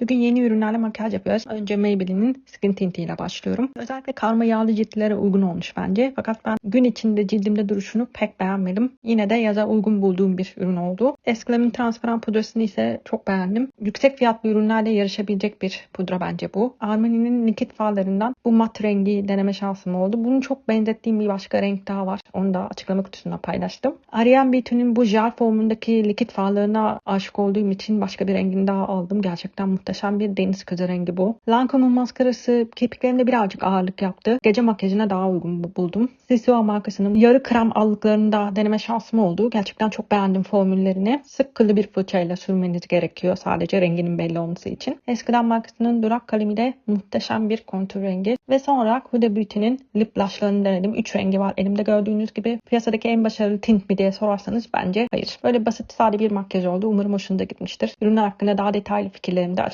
Bugün yeni ürünlerle makyaj yapıyoruz. Önce Maybelline'in Skin Tint ile başlıyorum. Özellikle karma yağlı ciltlere uygun olmuş bence. Fakat ben gün içinde cildimde duruşunu pek beğenmedim. Yine de yaza uygun bulduğum bir ürün oldu. Esclame'in transparan pudrasını ise çok beğendim. Yüksek fiyatlı ürünlerle yarışabilecek bir pudra bence bu. Armani'nin likit farlarından bu mat rengi deneme şansım oldu. Bunu çok benzettiğim bir başka renk daha var. Onu da açıklama kutusuna paylaştım. Ariane Beauty'nin bu jel formundaki likit farlarına aşık olduğum için başka bir rengini daha aldım. Gerçekten muhteşem bir deniz kızı rengi bu. Lancome'un maskarası kirpiklerimde birazcık ağırlık yaptı. Gece makyajına daha uygun bu- buldum. Sisua markasının yarı krem allıklarında deneme şansım oldu. Gerçekten çok beğendim formüllerini. Sık kıllı bir fırçayla sürmeniz gerekiyor sadece renginin belli olması için. Eskiden markasının durak kalemi de muhteşem bir kontür rengi. Ve son olarak Huda Beauty'nin lip blushlarını denedim. 3 rengi var elimde gördüğünüz gibi. Piyasadaki en başarılı tint mi diye sorarsanız bence hayır. Böyle basit sade bir makyaj oldu. Umarım hoşunuza gitmiştir. Ürünler hakkında daha detaylı fikirlerimi de açık